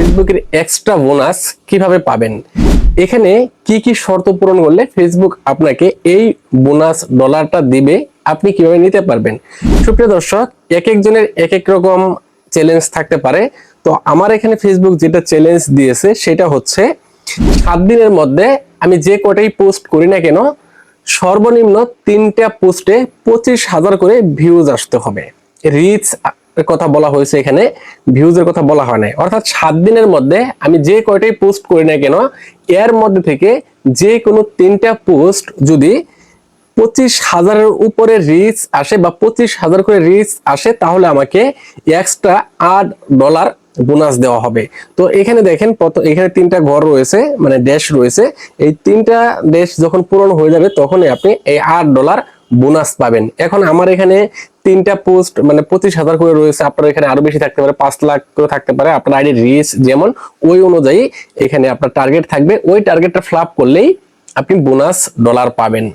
ফেসবুকের extra bonus কীভাবে পাবেন? এখানে কি কি শর্ত পূরণ করলে ফেসবুক আপনাকে এই বোনাস ডলারটা দিবে, আপনি কীভাবে নিতে পারবেন? সুপ্রিয় দর্শক, এক একজনের এক এক রকম চ্যালেঞ্জ থাকতে পারে। তো আমার এখানে ফেসবুক যেটা চ্যালেঞ্জ দিয়েছে, সেটা হচ্ছে সাত দিনের মধ্যে আমি যে কটাই পোস্ট করি না কেন, সর্বনিম্ন তিনটা পোস্টে পঁচিশ হাজার করে ভিউজ আসতে হবে। রিচ কথা বলা হয়েছে এখানে ভিউজের কথা বলা হয় নাই। অর্থাৎ সাত দিনের মধ্যে আমি যে কয়টাই পোস্ট করি না কেন, এর মধ্যে থেকে যে কোনো তিনটা পোস্ট যদি পঁচিশ হাজারের উপরে রিচ আসে বা পঁচিশ হাজার করে রিচ আসে, তাহলে আমাকে এক্সট্রা আট ডলার বোনাস দেওয়া হবে। তো এখানে দেখেন এখানে তিনটা ঘর রয়েছে মানে ড্যাশ রয়েছে। এই তিনটা ড্যাশ যখন পূরণ হয়ে যাবে, তখনই আপনি এই আট ডলার বোনাস পাবেন। এখন আমার এখানে তিনটা পোস্ট মানে পঁচিশ হাজার করে রয়েছে। আপনার এখানে আরও বেশি থাকতে পারে, পাঁচ লাখ করে থাকতে পারে। আপনার আইডি রিচ যেমন, ওই অনুযায়ী এখানে আপনার টার্গেট থাকবে। ওই টার্গেটটা ফ্লাপ করলেই আপনি বোনাস ডলার পাবেন।